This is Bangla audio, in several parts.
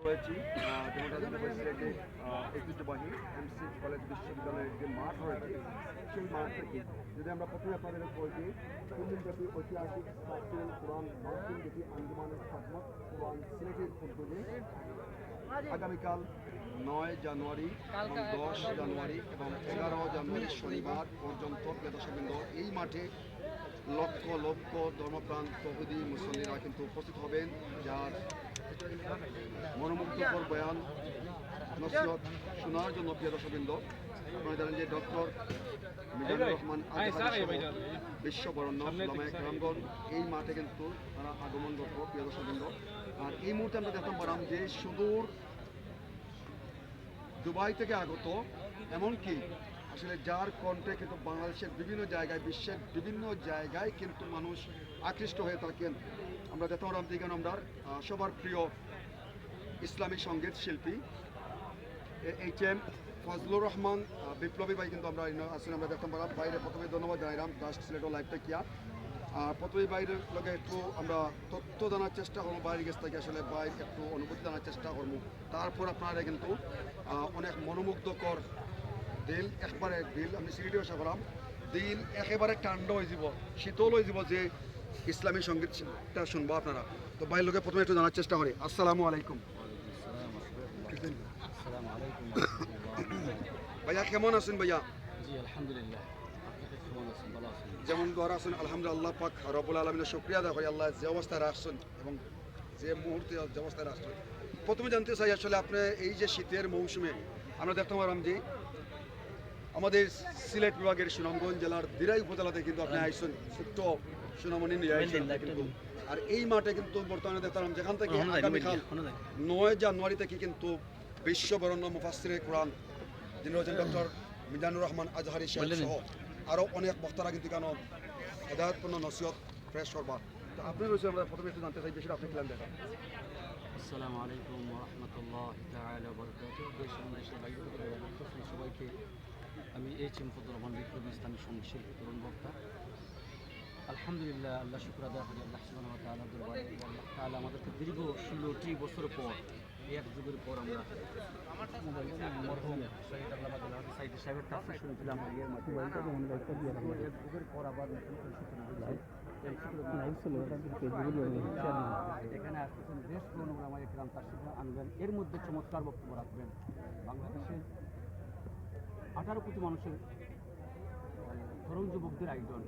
রয়েছি আহ, যেমনটা এম এমসি কলেজ বিশ্ববিদ্যালয়ের যে মাঠ রয়েছে সেই মাঠ থেকে যদি আমরা প্রথমে আপনাদের বলছি তিন ঐতিহাসিক প্রাচীন কোরআন মার্কিন যেটি আঞ্জুমানের খাদমত কোরআন সিলেটের উদ্যোগে আগামীকাল নয় জানুয়ারি এবং দশ জানুয়ারি এবং এগারো জানুয়ারি শনিবার পর্যন্ত প্রিয় দর্শকবৃন্দ এই মাঠে লক্ষ লক্ষ ধর্মপ্রাণ তহুদি মুসল্লিরা কিন্তু উপস্থিত হবেন যার মনোমুগ্ধকর বয়ান নসিহত শোনার জন্য প্রিয় দর্শকবৃন্দ আপনারা জানেন যে ডক্টর মিজানুর রহমান বিশ্ববরণ্য লামায় কেরামগণ এই মাঠে কিন্তু তারা আগমন করব প্রিয় দর্শকবৃন্দ। আর এই মুহূর্তে আমরা দেখতে পারাম যে সুদূর দুবাই থেকে আগত, এমনকি আসলে যার কণ্ঠে কিন্তু বাংলাদেশের বিভিন্ন জায়গায়, বিশ্বের বিভিন্ন জায়গায় কিন্তু মানুষ আকৃষ্ট হয়ে থাকেন। আমরা দেখতে পারাম দিগান আমরা সবার প্রিয় ইসলামিক সংগীত শিল্পী। এইচ এম ফজলুর রহমান বিপ্লবী ভাই কিন্তু আমরা আসলে আমরা দেখতে পারাম বাইরে। প্রথমে ধন্যবাদ জানাইলাম জাস্ট সিলেট লাইভটা কিয়া আর প্রথমে বাইরের লোকে একটু আমরা তথ্য জানার চেষ্টা করব বাইরে গেছ থেকে আসলে বাইরে একটু অনুভূতি জানার চেষ্টা করব। তারপর আপনারা কিন্তু অনেক মনোমুগ্ধকর দিল একবারে দিল আমি সিলেটে আশা করাম দিল একেবারে ঠান্ড হয়ে যাব শীতল হয়ে যাব যে ইসলামী সঙ্গীতটা শুনব আপনারা। তো বাইরের লোকে প্রথমে একটু জানার চেষ্টা করি। আসসালামু আলাইকুম। ভাইয়া কেমন আছেন ভাইয়া? জি আলহামদুলিল্লাহ আপনাদের কেমন আছেন ভালো আছেন যেমন গড় আছেন আলহামদুলিল্লাহ পাক রবুল আলমিনের শুক্রিয়া করি আল্লাহ যে অবস্থায় রাখছেন এবং যে মুহূর্তে যে অবস্থায় রাখছেন প্রথমে জানতে চাই আসলে আপনি এই যে শীতের মৌসুমে আমরা দেখতে পারলাম যে আমাদের সিলেট বিভাগের সুনামগঞ্জ জেলার দিরাই উপজেলাতে কিন্তু আপনি আইসেন ছোট্ট সুনামণি নিয়ে আইসেন কিন্তু। আর এই মাঠে কিন্তু বর্তমানে দেখতে পারলাম যেখান থেকে আগামীকাল নয় জানুয়ারি থেকে কিন্তু বিশ্ববরণ্য মুফাসিরে কোরআন যিনি হচ্ছেন ডক্টর মিজানুর রহমান আজহারি সাহেব সহ আরও অনেক বক্তারা কিন্তু কেন হেদায়তপূর্ণ নসিহত ফ্রেশ করবার। তো আপনি রয়েছে আমরা প্রথমে একটু জানতে চাই বিষয়টা আপনি প্ল্যান দেখান আসসালামু আলাইকুম রহমতুল্লাহ তাআলা বরকাতুহ দেশ এবং দেশের বাইরে সবাইকে আমি এইচ এম রহমান বিপ্লবী ইসলামী শিল্পী তরুণ বক্তা। আলহামদুলিল্লাহ আল্লাহ শুক্র আদায় করি আল্লাহ সুবহানাহু ওয়া তাআলা দরবারে। যে আল্লাহ তাআলা আমাদেরকে দীর্ঘ ষোলোটি বছর পর এক যুগের পর আমরা এখানে তার এর মধ্যে চমৎকার বক্তব্য রাখবেন বাংলাদেশের আঠারো কোটি মানুষের তরুণ যুবকদের আয়োজন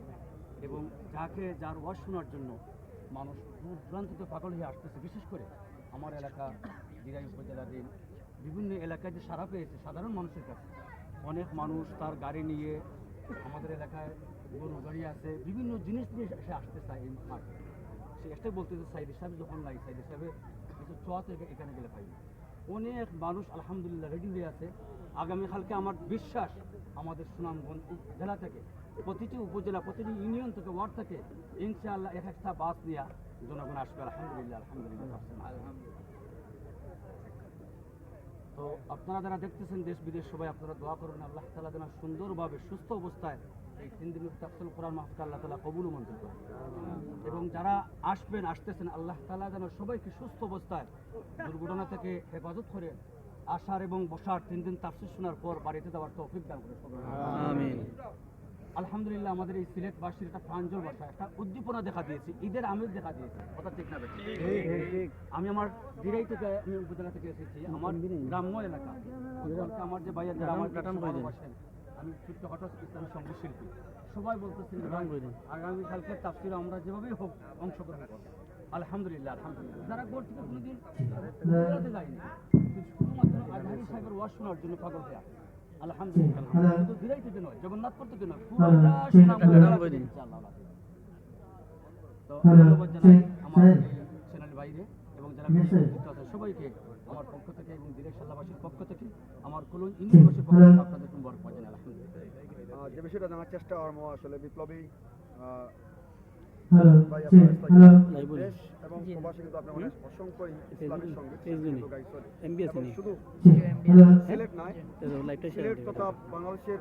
এবং যাকে যার ওয়াজ শোনার জন্য মানুষ দূর দূরান্ত পাগল হয়ে আসতেছে, বিশেষ করে আমার এলাকা দিরাই উপজেলাধীন বিভিন্ন এলাকায় যে সারা পেয়েছে সাধারণ মানুষের কাছে। অনেক মানুষ তার গাড়ি নিয়ে আমাদের এলাকায় গরু গাড়ি আছে, বিভিন্ন জিনিস নিয়ে সে আসতে চায় এই মাঠে। সে এটাই বলতে যে সাইদ সাহেব যখন নাই সাইড সাহেবে কিছু ছোঁয়াতে এখানে গেলে পাই অনেক মানুষ আলহামদুলিল্লাহ রেডি হয়ে আছে। আগামীকালকে আমার বিশ্বাস আমাদের সুনামগঞ্জ জেলা থেকে, প্রতিটি উপজেলা, প্রতিটি ইউনিয়ন থেকে ওয়ার্ড থেকে ইনশাআল্লাহ এক একটা বাস নিয়ে জনগণ আসবে। আলহামদুলিল্লাহ আলহামদুলিল্লাহ তো আপনারা যারা দেখতেছেন দেশ বিদেশ সবাই আপনারা দোয়া করুন, আল্লাহ তালা যেন সুন্দরভাবে, সুস্থ অবস্থায় দিনের তাফসুল কোরআন মাহফিল আল্লাহ তালা কবুল মঞ্জুর করেন এবং যারা আসবেন আসতেছেন আল্লাহ তালা যেন সবাইকে সুস্থ অবস্থায় দুর্ঘটনা থেকে হেফাজত করে আসার এবং বসার তিন দিন তাফসির শোনার পর বাড়িতে যাওয়ার তৌফিক দান করে আলহামদুলিল্লাহ আমাদের এই সিলেটবাসীর একটা প্রাঞ্জল ভাষা একটা উদ্দীপনা দেখা দিয়েছে ঈদের আমেজ দেখা দিয়েছে। কথা ঠিক না আমি আমার দিরাই থেকে আমি উপজেলা থেকে এসেছি আমার গ্রাম্য এলাকা। আমার যে ভাইয়া যারা আমার আমি ছোট্টখাটো ইসলামী সংগীত শিল্পী। সবাই বলতেছেন ভাই, আগামীকালকে তাফসির আমরা যেভাবেই হোক অংশগ্রহণ করব। আলহামদুলিল্লাহ আলহামদুলিল্লাহ। যারা গোর থেকে কোনোদিন বেড়াতে যায়নি শুধুমাত্র আজহারি সাহেবের ওয়াজ শোনার জন্য পাগল হয়ে আলহামদুলিল্লাহ শুধু দিরাই থেকে নয় জগন্নাথপুর থেকে নয় পুরোটা সুনামগঞ্জ থেকে ইনশাআল্লাহ আল্লাহ দিবে। তো ধন্যবাদ জানাই আমার চ্যানেল বাইরে এবং যারা সবাইকে আমার পক্ষ থেকে এবং সাল্লাবাসীর পক্ষ থেকে আমার কুলুন ইন্দ্রবাসীর পক্ষ থেকে আপনাদের মুবারক জানাই আলহামদুলিল্লাহ আহ, যে বিষয়টা জানার চেষ্টা করব আসলে বিপ্লবী ভাই। আপনার দেশ এবং প্রবাসী কিন্তু অনেক অসংখ্য ইসলামের সঙ্গে। শুধু সিলেট নয় সিলেট তথা বাংলাদেশের